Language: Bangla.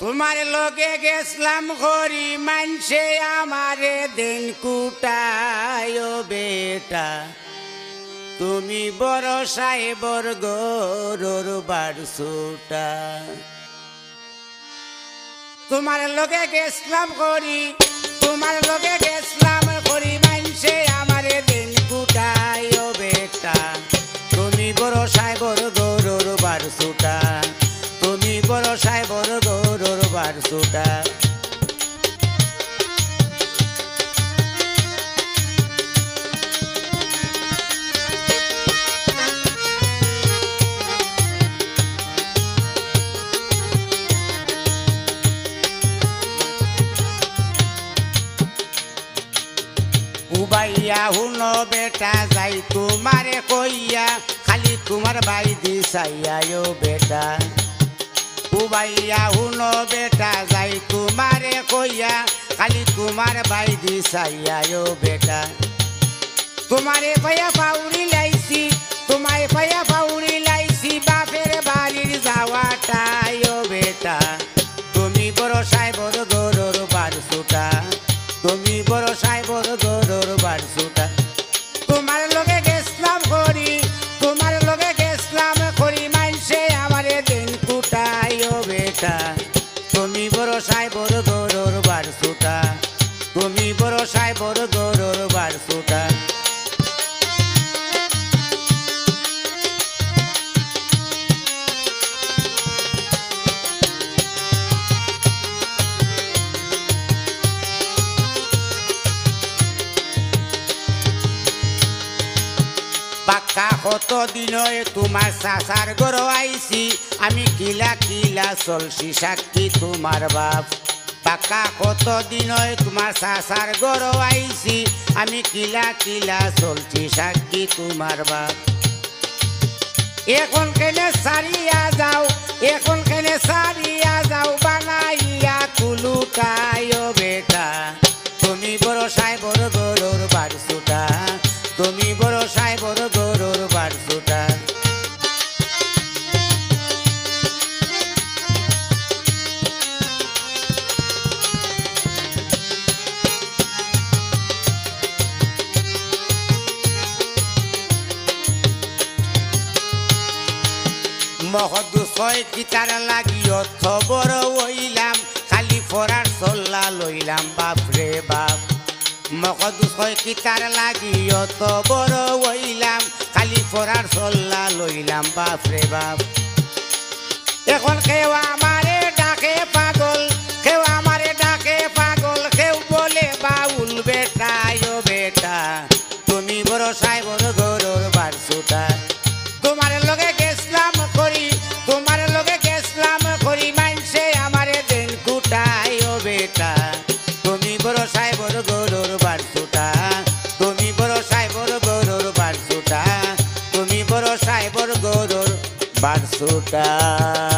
তোমার লগে গেছলাম হরি মানছে আমারে দিন কুটায় বেটা। তুমি বড় সাহেবর গরুর বারসুটা তোমার লগে গেছলাম করি তোমার লগে উবাইয়া হুন বেটা, যাই তোমারে কইয়া, খালি তোমার বাই দিছাইয়া ও বেটা। উবাইয়া, হুন বেটা, যাই তোমারে কইয়া, খালি তোমার বাই দিছাইয়া ও বেটা। তোমারে পায়া পাউরি লাইছি, তোমায় পায়া পাউরি লাইছি, বাপের বাড়ির যাওয়াটাই বেটা। তুমি বড় সাহেবর গরুর বারসুটা। তুমি বড় সাহেবর Tchau. পাক্কা কত দিন তোমার সাসার গরো আইছি? আমি কিলা কিলা চলছি সাক্ষী তোমার বাপ। পাকা কত দিন তোমার সাসার গরো আইছি? আমি কিলা কিলা চলছি সাক্ষী তোমার বাপ। এখন কেনে সারিয়া মহদু ছয় কিতার লাগি অর্থ বড় হইলাম। খালি ফরার চল্লা লইলাম বাপরে বাপ মকদু ছয় কিতার লাগি অত বড় হইলাম। খালি ফরার চল্লা লইলাম বাপরে বাপ। এখন কেউ আমারে তুমি